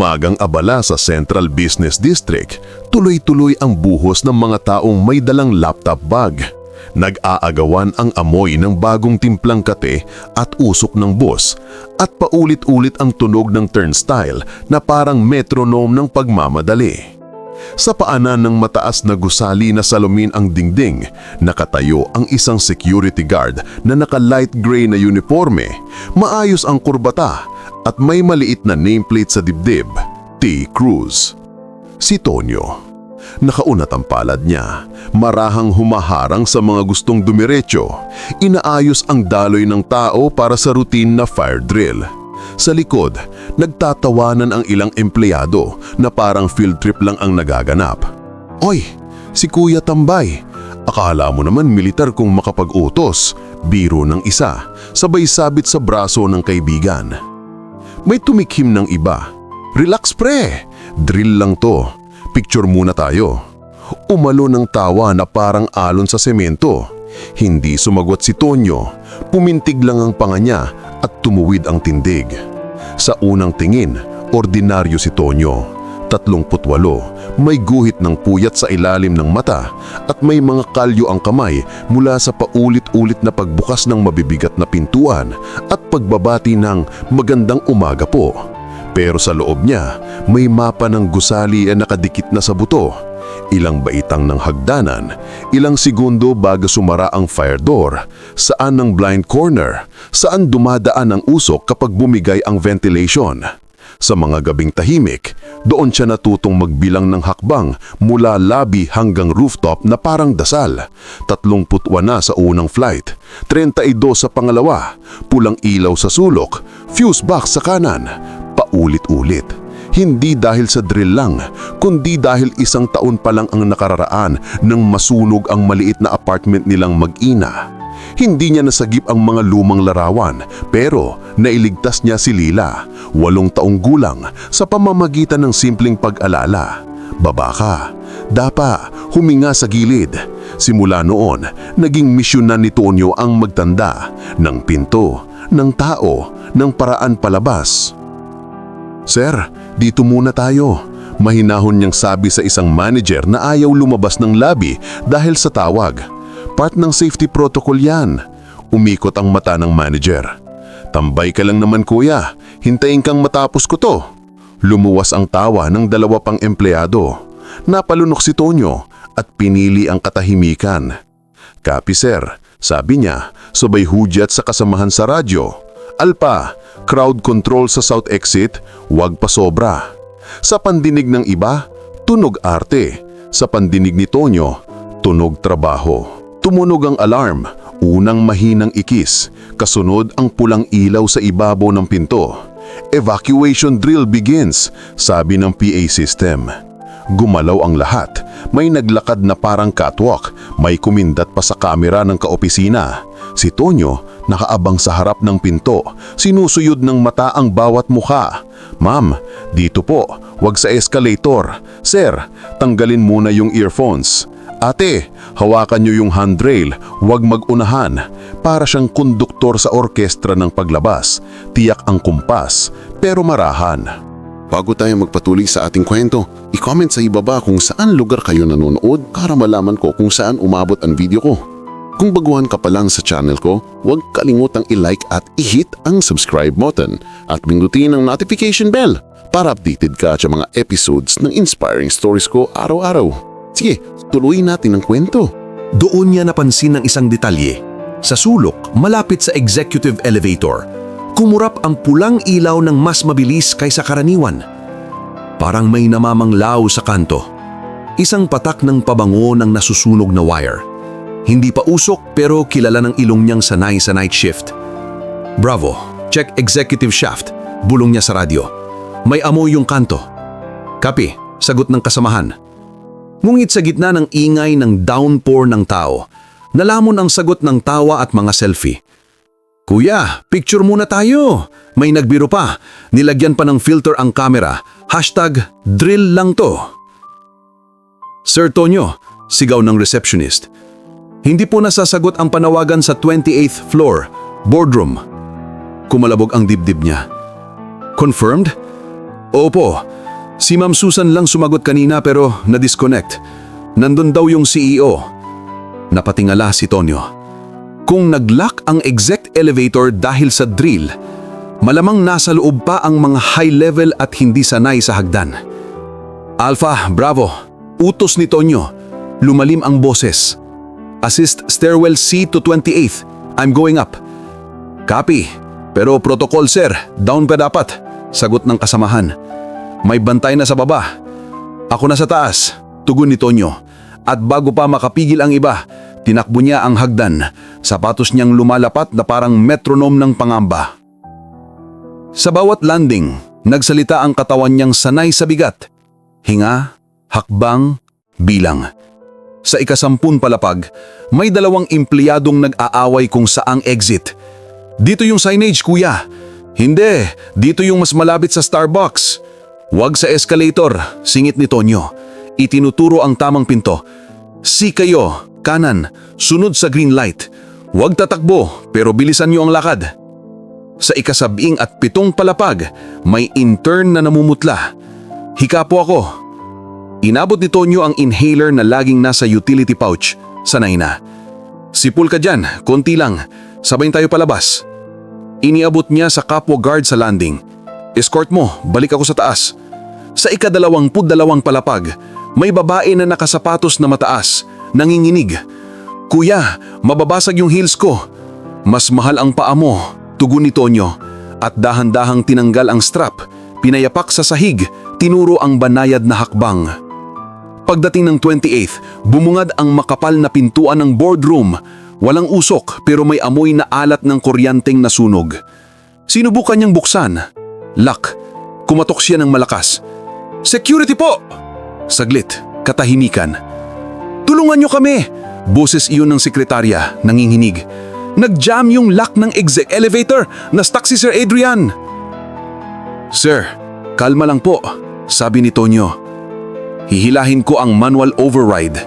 Umagang abala sa Central Business District, tuloy-tuloy ang buhos ng mga taong may dalang laptop bag. Nag-aagawan ang amoy ng bagong timplang kate at usok ng bus at paulit-ulit ang tunog ng turnstile na parang metronome ng pagmamadali. Sa paanan ng mataas na gusali na salamin ang dingding, nakatayo ang isang security guard na naka-light gray na uniforme, maayos ang kurbata at may maliit na nameplate sa dibdib, T. Cruz. Si Tonyo. Nakaunat ang palad niya, marahang humaharang sa mga gustong dumiretso, inaayos ang daloy ng tao para sa routine na fire drill. Sa likod, nagtatawanan ang ilang empleyado na parang field trip lang ang nagaganap. Oy, si Kuya Tambay. Akala mo naman militar kung makapag-utos. Biro ng isa, sabay sabit sa braso ng kaibigan. May tumikhim ng iba. Relax pre, drill lang to. Picture muna tayo. Umalo ng tawa na parang alon sa semento. Hindi sumagot si Tonyo. Pumintig lang ang panga niya at tumuwid ang tindig. Sa unang tingin, ordinaryo si Tonyo. 38, may guhit ng puyat sa ilalim ng mata at may mga kalyo ang kamay mula sa paulit-ulit na pagbukas ng mabibigat na pintuan at pagbabati ng magandang umaga po. Pero sa loob niya, may mapa ng gusali na nakadikit na sa buto. Ilang baitang ng hagdanan, ilang segundo bago sumara ang fire door, saan ng blind corner, saan dumadaan ang usok kapag bumigay ang ventilation. Sa mga gabing tahimik, doon siya natutong magbilang ng hakbang mula lobby hanggang rooftop na parang dasal. 31 na sa unang flight, 32 sa pangalawa, pulang ilaw sa sulok, fuse box sa kanan, paulit-ulit. Hindi dahil sa drill lang, kundi dahil isang taon pa lang ang nakararaan nang masunog ang maliit na apartment nilang mag-ina. Hindi niya nasagip ang mga lumang larawan pero nailigtas niya si Lila, walong taong gulang, sa pamamagitan ng simpleng pag-alala. Baba ka, dapa, huminga sa gilid. Simula noon, naging misyon na ni Tonyo ang magtanda ng pinto, ng tao, ng paraan palabas. Sir, dito muna tayo. Mahinahon niyang sabi sa isang manager na ayaw lumabas ng lobby dahil sa tawag. Part ng safety protocol yan. Umikot ang mata ng manager. Tambay ka lang naman kuya, hintayin kang matapos ko to. Lumuwas ang tawa ng dalawa pang empleyado. Napalunok si Tonyo at pinili ang katahimikan. Kapi sir, sabi niya, sabay hudyat sa kasamahan sa radyo. Alpa, crowd control sa south exit, wag pa sobra. Sa pandinig ng iba, tunog arte. Sa pandinig ni Tonyo, tunog trabaho. Tumunog ang alarm, unang mahinang ikis, kasunod ang pulang ilaw sa ibabaw ng pinto. Evacuation drill begins, sabi ng PA system. Gumalaw ang lahat. May naglakad na parang catwalk. May kumindat pa sa kamera ng kaopisina. Si Tonyo nakaabang sa harap ng pinto. Sinusuyod ng mata ang bawat mukha. Ma'am, dito po. Huwag sa escalator. Sir, tanggalin muna yung earphones. Ate, hawakan niyo yung handrail, huwag mag-unahan. Para siyang konduktor sa orkestra ng paglabas. Tiyak ang kumpas, pero marahan. Bago tayo magpatuloy sa ating kwento, i-comment sa ibaba kung saan lugar kayo nanonood para malaman ko kung saan umabot ang video ko. Kung baguhan ka pa lang sa channel ko, huwag kalimutang i-like at i-hit ang subscribe button at pindutin ang notification bell para updated ka sa mga episodes ng inspiring stories ko araw-araw. Sige, tuloy natin ang kwento. Doon niya napansin ng isang detalye. Sa sulok, malapit sa executive elevator, kumurap ang pulang ilaw ng mas mabilis kaysa karaniwan. Parang may namamanglaw sa kanto. Isang patak ng pabango ng nasusunog na wire. Hindi pa usok pero kilala ng ilong niyang sanay sa night shift. Bravo, check executive shaft, bulong niya sa radyo. May amoy yung kanto. Kapi, sagot ng kasamahan. Ngunit sa gitna ng ingay ng downpour ng tao, nalamon ang sagot ng tawa at mga selfie. Kuya, picture muna tayo. May nagbiro pa. Nilagyan pa ng filter ang camera. Hashtag drill lang to. Sir Tonyo, sigaw ng receptionist. Hindi po nasasagot ang panawagan sa 28th floor, boardroom. Kumalabog ang dibdib niya. Confirmed? Opo, si Ma'am Susan lang sumagot kanina pero na-disconnect. Nandun daw yung CEO. Napatingala si Tonyo. Kung nag-lock ang exec elevator dahil sa drill, malamang nasa loob pa ang mga high level at hindi sanay sa hagdan. Alpha, Bravo, utos ni Tonyo. Lumalim ang boses. Assist stairwell C to 28th. I'm going up. Copy. Pero protocol sir, down pa dapat. Sagot ng kasamahan. May bantay na sa baba. Ako na sa taas. Tugon ni Tonyo. At bago pa makapigil ang iba, tinakbo niya ang hagdan. Sapatos niyang lumalapat na parang metronome ng pangamba. Sa bawat landing, nagsalita ang katawan niyang sanay sa bigat. Hinga, hakbang, bilang. Sa ikasampun palapag, may dalawang empleyadong nag-aaway kung saang exit. Dito yung signage, kuya. Hindi, dito yung mas malapit sa Starbucks. Huwag sa escalator, singit ni Tonyo. Itinuturo ang tamang pinto. Si kayo, kanan, sunod sa green light. Huwag tatakbo, pero bilisan niyo ang lakad. Sa ikasabing at pitong palapag, may intern na namumutla. Hika po ako. Inabot ni Tonyo ang inhaler na laging nasa utility pouch. Sanay na. Sipul ka dyan, konti lang. Sabayin tayo palabas. Iniabot niya sa kapwa guard sa landing. Escort mo, balik ako sa taas. Sa ikadalawamput dalawang palapag, may babae na nakasapatos na mataas, nanginginig. Kuya, mababasag yung heels ko. Mas mahal ang paa mo, tugon ni Tonyo. At dahan-dahang tinanggal ang strap, pinayapak sa sahig, tinuro ang banayad na hakbang. Pagdating ng 28th, bumungad ang makapal na pintuan ng boardroom. Walang usok pero may amoy na alat ng kuryanteng nasunog. Sinubukan niyang buksan. Lock. Kumatok siya ng malakas. Security po! Saglit, katahimikan. Tulungan niyo kami! Boses iyon ng sekretarya, nanginginig. Nag-jam yung lock ng exec elevator! Na-stuck si Sir Adrian! Sir, kalma lang po, sabi ni Tonyo. Hihilahin ko ang manual override.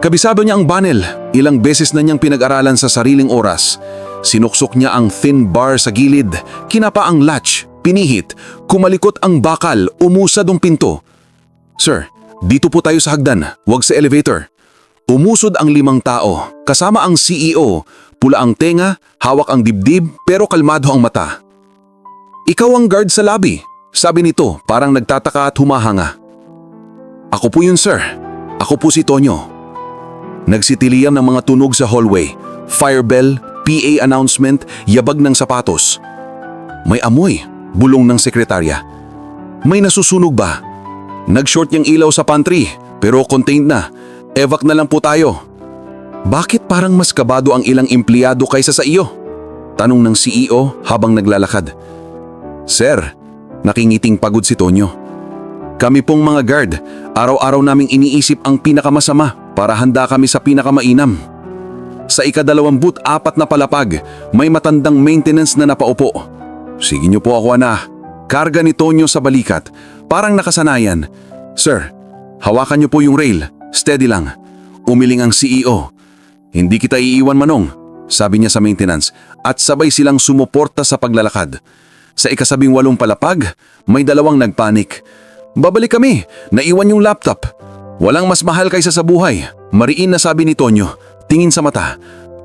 Kabisado niya ang banel, ilang beses na niyang pinag-aralan sa sariling oras. Sinuksok niya ang thin bar sa gilid, kinapa ang latch, pinihit, kumalikot ang bakal, umusad ang pinto. Sir, dito po tayo sa hagdan, wag sa elevator. Umusod ang limang tao, kasama ang CEO, pula ang tenga, hawak ang dibdib, pero kalmado ang mata. Ikaw ang guard sa lobby, sabi nito parang nagtataka at humahanga. Ako po yun sir, ako po si Tonyo. Nagsitiliyam ng mga tunog sa hallway, fire bell, PA announcement, yabag ng sapatos. May amoy, bulong ng sekretarya. May nasusunog ba? Nag-short yung ilaw sa pantry, pero contained na. Evac na lang po tayo. Bakit parang mas kabado ang ilang empleyado kaysa sa iyo? Tanong ng CEO habang naglalakad. Sir, nakingiting pagod si Tonyo. Kami pong mga guard, araw-araw naming iniisip ang pinakamasama para handa kami sa pinakamainam. Sa ikadalawambut apat na palapag, may matandang maintenance na napaupo. Sige niyo po ako ana. Karga ni Tonyo sa balikat, parang nakasanayan. Sir, hawakan niyo po yung rail. Steady lang. Umiling ang CEO. Hindi kita iiwan manong, sabi niya sa maintenance at sabay silang sumuporta sa paglalakad. Sa ikasabing walong palapag, may dalawang nagpanik. Babalik kami, naiwan yung laptop. Walang mas mahal kaysa sa buhay. Mariin na sabi ni Tonyo, tingin sa mata.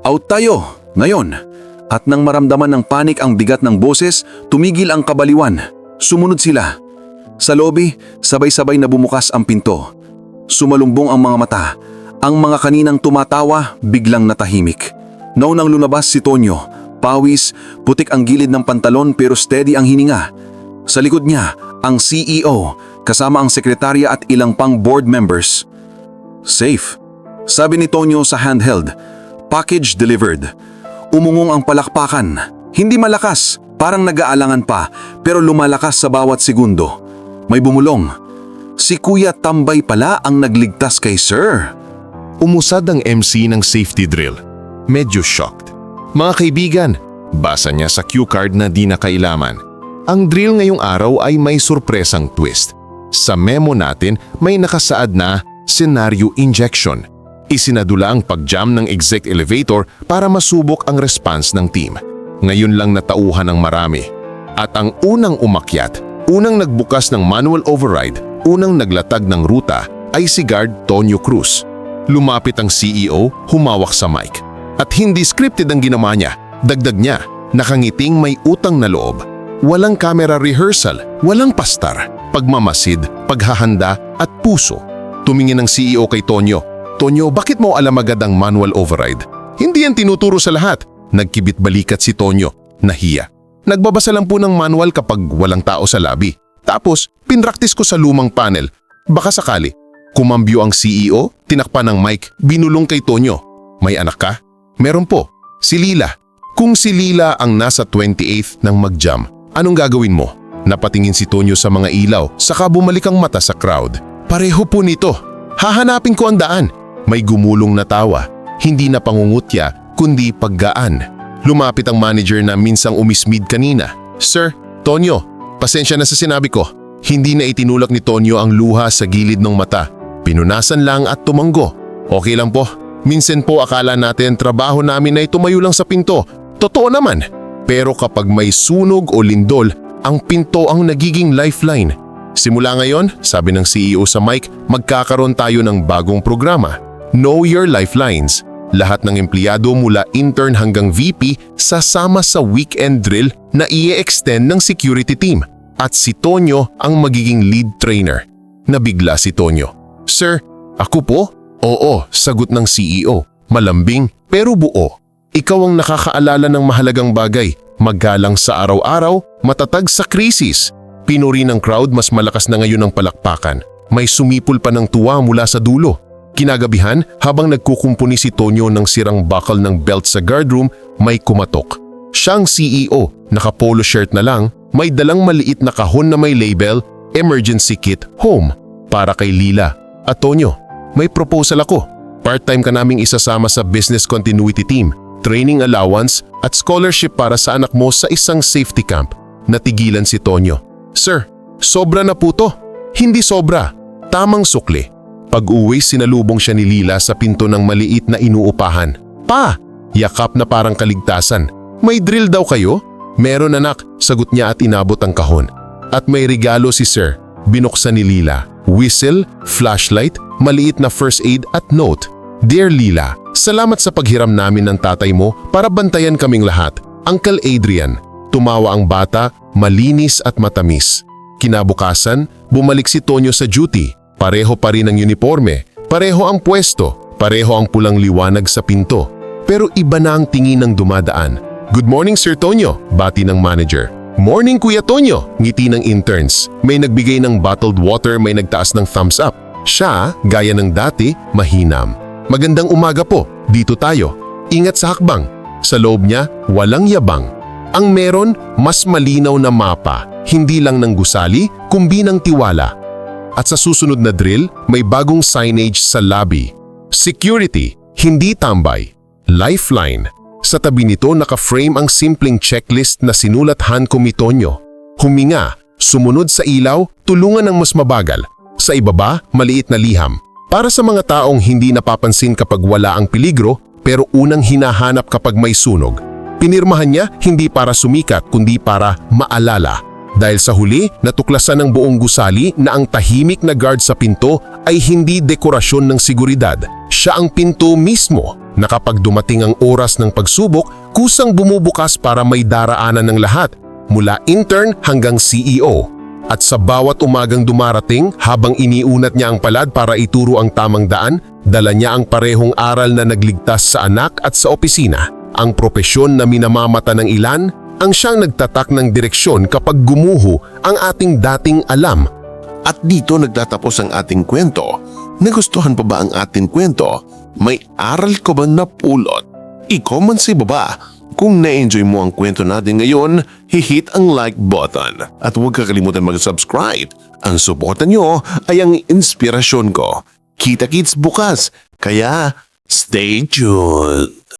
Out tayo, ngayon. At nang maramdaman ng panik ang bigat ng boses, tumigil ang kabaliwan. Sumunod sila. Sa lobby, sabay-sabay na bumukas ang pinto. Sumalumbong ang mga mata. Ang mga kaninang tumatawa, biglang natahimik. Naunang lumabas si Tonyo, pawis, putik ang gilid ng pantalon pero steady ang hininga. Sa likod niya, ang CEO, kasama ang sekretarya at ilang pang board members. Safe. Sabi ni Tonyo sa handheld, package delivered. Umungong ang palakpakan. Hindi malakas, parang nag-aalangan pa, pero lumalakas sa bawat segundo. May bumulong. Si Kuya Tambay pala ang nagligtas kay Sir. Umusad ang MC ng safety drill. Medyo shocked. Mga kaibigan, basa niya sa cue card na di na kailaman. Ang drill ngayong araw ay may surpresang twist. Sa memo natin may nakasaad na scenario injection. Isinadula ang pag-jam ng exec elevator para masubok ang response ng team. Ngayon lang natauhan ng marami. At ang unang umakyat, Unang nagbukas ng manual override, unang naglatag ng ruta ay si guard Tonyo Cruz. Lumapit ang CEO, humawak sa mic. At hindi scripted ang ginawa niya. Dagdag niya, nakangiting may utang na loob. Walang camera rehearsal, walang pastar, pagmamasid, paghahanda at puso. Tumingin ang CEO kay Tonyo. Tonyo, bakit mo alam agad ang manual override? Hindi yan tinuturo sa lahat. Nagkibit balikat si Tonyo, nahiya. Nagbabasa lang po ng manual kapag walang tao sa lobby. Tapos, pinraktis ko sa lumang panel. Baka sakali. Kumambyo ang CEO, tinakpan ng mic, binulong kay Tonyo. May anak ka? Meron po. Si Lila. Kung si Lila ang nasa 28th ng mag-jam, anong gagawin mo? Napatingin si Tonyo sa mga ilaw, saka bumalik ang mata sa crowd. Pareho po nito. Hahanapin ko ang daan. May gumulong na tawa. Hindi na pangungutya, kundi paggaan. Lumapit ang manager na minsang umismid kanina. Sir, Tonyo, pasensya na sa sinabi ko. Hindi na itinulak ni Tonyo ang luha sa gilid ng mata. Pinunasan lang at tumanggo. Okay lang po. Minsan po akala natin trabaho namin ay tumayo lang sa pinto. Totoo naman. Pero kapag may sunog o lindol, ang pinto ang nagiging lifeline. Simula ngayon, sabi ng CEO sa mic, magkakaroon tayo ng bagong programa. Know Your Lifelines. Lahat ng empleyado mula intern hanggang VP sasama sa weekend drill na i-extend ng security team. At si Tonyo ang magiging lead trainer. Nabigla si Tonyo. Sir, ako po? Oo, sagot ng CEO. Malambing pero buo. Ikaw ang nakakaalala ng mahalagang bagay. Magalang sa araw-araw, matatag sa krisis. Pinuri ng crowd mas malakas na ngayon ang palakpakan. May sumipol pa ng tuwa mula sa dulo. Kinagabihan, habang nagkukumpuni si Tonyo ng sirang bakal ng belt sa guardroom, may kumatok. Siyang CEO, naka-polo shirt na lang, may dalang maliit na kahon na may label, Emergency Kit Home, para kay Lila. At Tonyo, may proposal ako. Part-time ka naming isasama sa business continuity team, training allowance at scholarship para sa anak mo sa isang safety camp. Natigilan si Tonyo. Sir, sobra na po to. Hindi sobra. Tamang sukli. Pag-uwi, sinalubong siya ni Lila sa pinto ng maliit na inuupahan. Pa! Yakap na parang kaligtasan. May drill daw kayo? Meron anak, sagot niya at inabot ang kahon. At may regalo si Sir. Binuksan ni Lila. Whistle, flashlight, maliit na first aid at note. Dear Lila, salamat sa paghiram namin ng tatay mo para bantayan kaming lahat. Uncle Adrian, tumawa ang bata, malinis at matamis. Kinabukasan, bumalik si Tonyo sa duty. Pareho pa rin ang uniforme, pareho ang pwesto, pareho ang pulang liwanag sa pinto. Pero iba na ang tingin ng dumadaan. Good morning Sir Tonyo, bati ng manager. Morning Kuya Tonyo, ngiti ng interns. May nagbigay ng bottled water, may nagtaas ng thumbs up. Siya, gaya ng dati, mahinam. Magandang umaga po, dito tayo. Ingat sa hakbang. Sa loob niya, walang yabang. Ang meron, mas malinaw na mapa, hindi lang ng gusali, kumbi ng tiwala. At sa susunod na drill, may bagong signage sa lobby. Security, hindi tambay. Lifeline. Sa tabi nito naka-frame ang simpleng checklist na sinulat Han Kumitonyo. Huminga, sumunod sa ilaw, tulungan ng mas mabagal. Sa ibaba, maliit na liham. Para sa mga taong hindi napapansin kapag wala ang peligro, pero unang hinahanap kapag may sunog. Pinirmahan niya hindi para sumikat kundi para maalala. Dahil sa huli, natuklasan ng buong gusali na ang tahimik na guard sa pinto ay hindi dekorasyon ng seguridad. Siya ang pinto mismo na kapag dumating ang oras ng pagsubok, kusang bumubukas para may daraanan ng lahat, mula intern hanggang CEO. At sa bawat umagang dumarating, habang iniunat niya ang palad para ituro ang tamang daan, dala niya ang parehong aral na nagligtas sa anak at sa opisina. Ang propesyon na minamamata ng ilan, ang siyang nagtatak ng direksyon kapag gumuho ang ating dating alam. At dito nagtatapos ang ating kwento. Nagustuhan pa ba ang ating kwento? May aral ko ba napulot? I-comment sa baba. Kung na-enjoy mo ang kwento natin ngayon, hihit ang like button. At huwag kakalimutan mag-subscribe. Ang suporta nyo ay ang inspirasyon ko. Kita-kits bukas. Kaya, stay tuned.